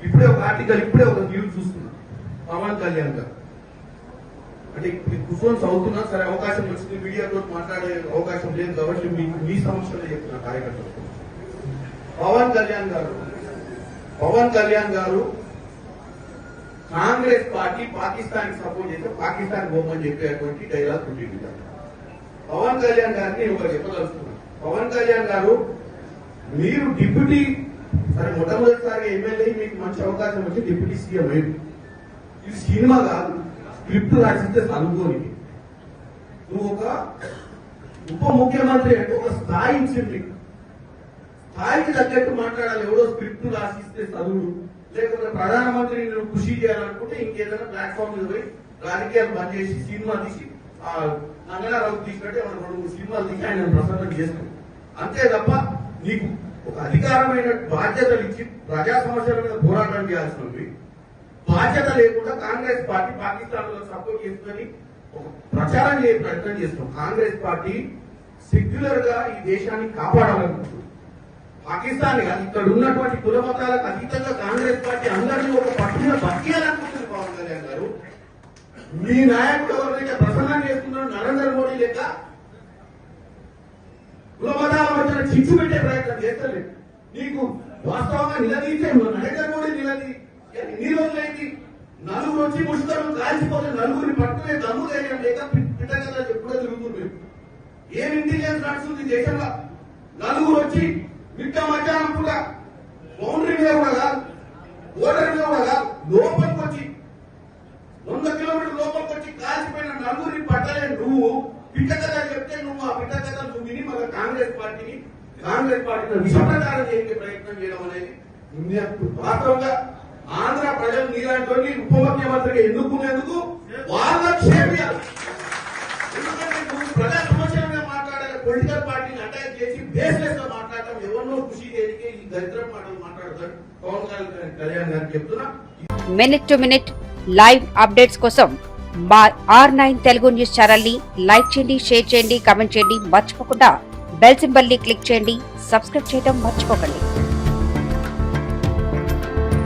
ఇప్పుడే ఒక ఆర్టికల్ ఇప్పుడే ఒక న్యూస్ చూస్తున్నా. పవన్ కళ్యాణ్ గారు. అంటే ఇప్పుడు కూర్చొని చదువుతున్నా సరే అవకాశం వచ్చింది మీడియాతో మాట్లాడే అవకాశం లేదు కాబట్టి మీకు మీ సమస్యలు చెప్తున్నా కార్యకర్తలకు పవన్ కళ్యాణ్ గారు పవన్ కళ్యాణ్ గారు కాంగ్రెస్ పార్టీ పాకిస్తాన్ సపోర్ట్ చేస్తే పాకిస్తాన్ బొమ్మని చెప్పేటువంటి డైలాగ్ ఉంటుంది. పవన్ కళ్యాణ్ గారిని నేను ఒకటి చెప్పదలుచుకున్నాను పవన్ కళ్యాణ్ గారు మీరు డిప్యూటీ సరే మొట్టమొదటిసారి ఎమ్మెల్యే మీకు మంచి అవకాశం వచ్చి డిప్యూటీ సీఎం అయింది ఇది సినిమా కాదు స్క్రిప్ట్ రాసిస్తే చదువుకోని. నువ్వు ఒక ఉప ముఖ్యమంత్రి అంటే ఒక స్థాయి ఇచ్చింది. స్థాయికి తగ్గట్టు మాట్లాడాలి ఎవడో స్క్రిప్ట్ రాసిస్తే చదువు లేకపోతే ప్రధానమంత్రి నువ్వు కృషి చేయాలనుకుంటే ఇంకేదైనా ప్లాట్ఫామ్ మీద పోయి రాజకీయాలు బంద్ చేసి సినిమా తీసి ఆ నంగనారావు తీసినట్టు మనం రెండు మూడు సినిమాలు తీసి ఆయన ప్రసన్నం చేస్తాం. అంతే తప్ప నీకు ఒక అధికారమైన బాధ్యతలు ఇచ్చి ప్రజా సమస్యల మీద పోరాటం చేయాల్సినవి బాధ్యత లేకుండా కాంగ్రెస్ పార్టీ పాకిస్తాన్లో సపోర్ట్ చేస్తుందని ఒక ప్రచారం చేయ ప్రయత్నం చేస్తాం కాంగ్రెస్ పార్టీ సెక్యులర్గా ఈ దేశాన్ని కాపాడాలనుకుంటుంది. పాకిస్తాన్ ఇక్కడ ఉన్నటువంటి కుల మతాలకు అతీతంగా కాంగ్రెస్ పార్టీ అందరినీ ఒక పట్టున బతికేయాలనుకుంటుంది పవన్ కళ్యాణ్ గారు. మీ నాయకుడు ఎవరైతే ప్రసన్నం చేస్తున్నారో నరేంద్ర మోడీ లేక చిచ్చు పెట్టే ప్రయత్నం చేస్తలేదు నీకు వాస్తవంగా నిలదీసే నరేంద్ర మోడీ నిలదీ ఎన్ని రోజులైంది? నలుగురు వచ్చి ముష్కరం కాల్చిపోతే నలుగురిని పట్టుకునే దమ్ము ధైర్యం లేక పిట్టగల ఎప్పుడో తిరుగుతుంది. ఏం ఇంటెలిజెన్స్ నడుస్తుంది దేశంలో? నలుగురు వచ్చి మిట్ట మధ్యాహ్నం పూట బౌండరీ మీద కూడా కాదు ఓటర్ మీద కూడా కాదు లోపలికి వచ్చి వంద కిలోమీటర్ లోపలికి వచ్చి కాల్చిపోయిన నలుగురిని పట్టలేని నువ్వు పిట్ట చెప్తే నువ్వు ఆ పిట్ట కాంగ్రెస్ పార్టీని కాంగ్రెస్ పార్టీని విషప్రచారం చేసే ప్రయత్నం చేయడం అనేది వాస్తవంగా ఆంధ్ర ప్రజలు నీలాంటి ఉప ముఖ్యమంత్రిగా ఎన్నుకునేందుకు వాళ్ళ క్షేమియాలి ఎందుకంటే నువ్వు ప్రజా సమస్యలుగా మాట్లాడాలి పొలిటికల్ పార్టీని అటాక్ చేసి బేస్లెస్గా మాట్లాడటం ఎవరినో కృషి చేయడానికి ఈ దరిద్రం మాటలు మాట్లాడతాడు పవన్ కళ్యాణ్ కళ్యాణ్ గారికి చెప్తున్నా. Minute to minute live updates కోసం మా ఆర్ నైన్ తెలుగు న్యూస్ ఛానల్ని లైక్ చేయండి షేర్ చేయండి కామెంట్ చేయండి. మర్చిపోకుండా బెల్ సింబల్ని క్లిక్ చేయండి. సబ్స్క్రైబ్ చేయడం మర్చిపోకండి.